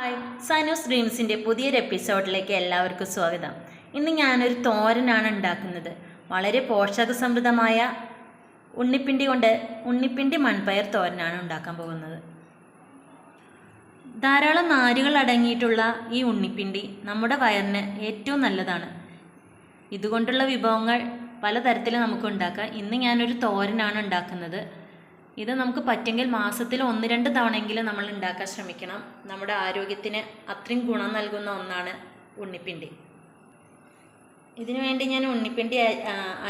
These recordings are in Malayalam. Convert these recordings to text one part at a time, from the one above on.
ഹായ് സനൂസ് ഡ്രീംസിന്റെ പുതിയൊരു എപ്പിസോഡിലേക്ക് എല്ലാവർക്കും സ്വാഗതം. ഇന്ന് ഞാനൊരു തോരനാണ് ഉണ്ടാക്കുന്നത്. വളരെ പോഷകസമൃദ്ധമായ ഉണ്ണിപ്പിണ്ടി കൊണ്ട് ഉണ്ണിപ്പിണ്ടി മൺപയർ തോരനാണ് ഉണ്ടാക്കാൻ പോകുന്നത്. ധാരാളം നാരുകൾ അടങ്ങിയിട്ടുള്ള ഈ ഉണ്ണിപ്പിണ്ടി നമ്മുടെ വയറിന് ഏറ്റവും നല്ലതാണ്. ഇതുകൊണ്ടുള്ള വിഭവങ്ങൾ പലതരത്തിൽ നമുക്ക് ഉണ്ടാക്കാം. ഇന്ന് ഞാനൊരു തോരനാണ് ഉണ്ടാക്കുന്നത്. ഇത് നമുക്ക് പറ്റുമെങ്കിൽ മാസത്തിൽ ഒന്ന് രണ്ട് തവണയെങ്കിലും നമ്മൾ ഉണ്ടാക്കാൻ ശ്രമിക്കണം. നമ്മുടെ ആരോഗ്യത്തിന് അത്രയും ഗുണം നൽകുന്ന ഒന്നാണ് ഉണ്ണിപ്പിണ്ടി. ഇതിനു വേണ്ടി ഞാൻ ഉണ്ണിപ്പിണ്ടി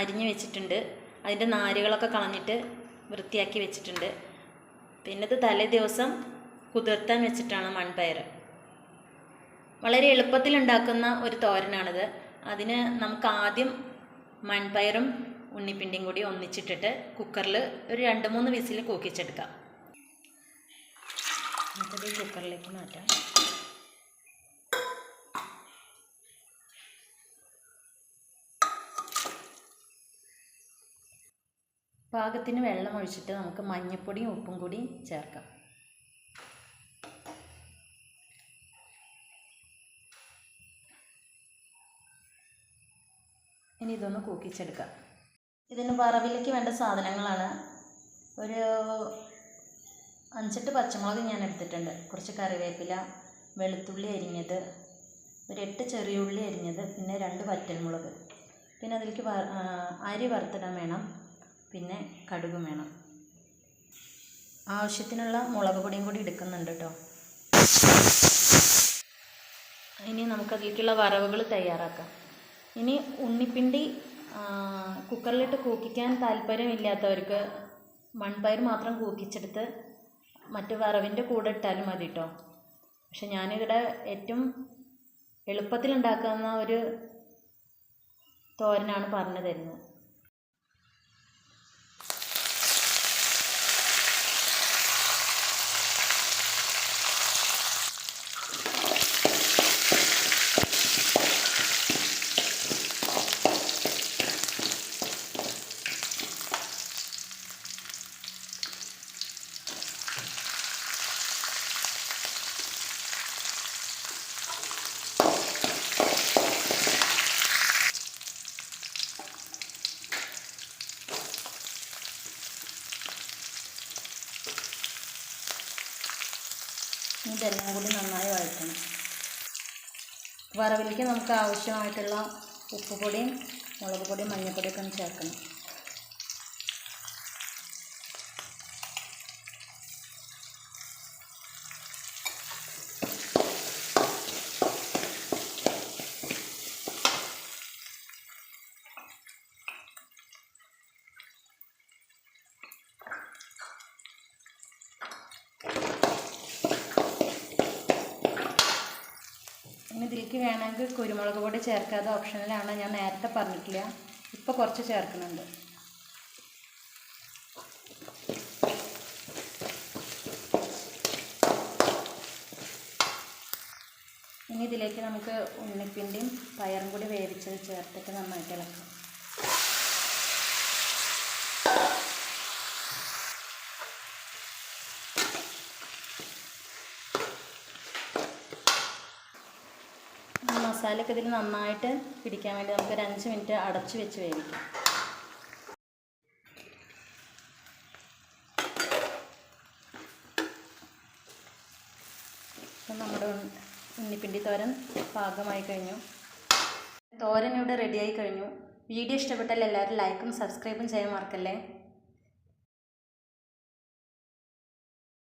അരിഞ്ഞു വെച്ചിട്ടുണ്ട്. അതിന്റെ നാരുകളൊക്കെ കളഞ്ഞിട്ട് വൃത്തിയാക്കി വെച്ചിട്ടുണ്ട്. പിന്നെ ഇത് തലേ ദിവസം കുതിർത്താൻ വെച്ചിട്ടാണ് മൺപയർ വളരെ എളുപ്പത്തിൽ ഉണ്ടാക്കുന്ന ഒരു തോരനാണിത്. അതിന് നമുക്ക് ആദ്യം മൺപയറും ഉണ്ണിപ്പിണ്ടിയും കൂടി ഒന്നിച്ചിട്ടിട്ട് കുക്കറിൽ ഒരു രണ്ട് മൂന്ന് വിസിൽ കൂക്കിച്ചെടുക്കാം. എന്നിട്ട് കുക്കറിലേക്ക് മാറ്റാം. പാകത്തിന് വെള്ളം ഒഴിച്ചിട്ട് നമുക്ക് മഞ്ഞൾപ്പൊടിയും ഉപ്പും കൂടി ചേർക്കാം. ഇനി ഇതൊന്ന് കൂക്കിച്ചെടുക്കാം. ഇതിന് വറവിലേക്ക് വേണ്ട സാധനങ്ങളാണ്. ഒരു അഞ്ചെട്ട് പച്ചമുളക് ഞാൻ എടുത്തിട്ടുണ്ട്. കുറച്ച് കറിവേപ്പില വെളുത്തുള്ളി അരിഞ്ഞത് ഒരു എട്ട് ചെറിയ ഉള്ളി അരിഞ്ഞത് പിന്നെ രണ്ട് വറ്റൽമുളക്. പിന്നെ അതിലേക്ക് അരി വറുത്തിടാൻ വേണം. പിന്നെ കടുകും വേണം. ആവശ്യത്തിനുള്ള മുളക് പൊടിയും കൂടി എടുക്കുന്നുണ്ട് കേട്ടോ ഇനി നമുക്കതിലേക്കുള്ള വറവുകൾ തയ്യാറാക്കാം. ഇനി ഉണ്ണിപ്പിണ്ടി കുക്കറിലിട്ട് കൂക്കിക്കാൻ താല്പര്യമില്ലാത്തവർക്ക് മൺപയർ മാത്രം കൂക്കിച്ചെടുത്ത് മറ്റ് വറവിന്റെ കൂടെ ഇട്ടാലും മതി കേട്ടോ പക്ഷെ ഞാനിവിടെ ഏറ്റവും എളുപ്പത്തിൽ ഉണ്ടാക്കാവുന്ന ഒരു തോരനാണ് പറഞ്ഞു തരുന്നത് ഇതെല്ലാം കൂടി നന്നായി വഴറ്റണം. വറവിലേക്ക് നമുക്ക് ആവശ്യമായിട്ടുള്ള ഉപ്പ് പൊടിയും മുളക് പൊടിയും മഞ്ഞൾപ്പൊടിയൊക്കെ ഒന്ന് ചേർക്കണം. ഇനി ഇതിലേക്ക് വേണമെങ്കിൽ കുരുമുളക് പൊടി ചേർക്കാതെ ഓപ്ഷനിലാണ് ഞാൻ നേരത്തെ പറഞ്ഞിട്ടില്ല. ഇപ്പോൾ കുറച്ച് ചേർക്കുന്നുണ്ട്. ഇനി ഇതിലേക്ക് നമുക്ക് ഉണ്ണിപ്പിന്റെയും പയറും കൂടി വേവിച്ചത് ചേർത്തിട്ട് നന്നായിട്ട് ഇളക്കാം ഈ മസാലയൊക്കെ ഇതിൽ നന്നായിട്ട് പിടിക്കാൻ വേണ്ടി നമുക്കൊരു അഞ്ച് മിനിറ്റ് അടച്ച് വെച്ച് വേവിക്കാം. നമ്മുടെ ഉണ്ണി- ഉണ്ണിപ്പിണ്ടി തോരൻ പാകമായി കഴിഞ്ഞു. തോരൻ ഇവിടെ റെഡിയായി കഴിഞ്ഞു. വീഡിയോ ഇഷ്ടപ്പെട്ടാൽ എല്ലാവരും ലൈക്കും സബ്സ്ക്രൈബും ചെയ്യാൻ മറക്കല്ലേ?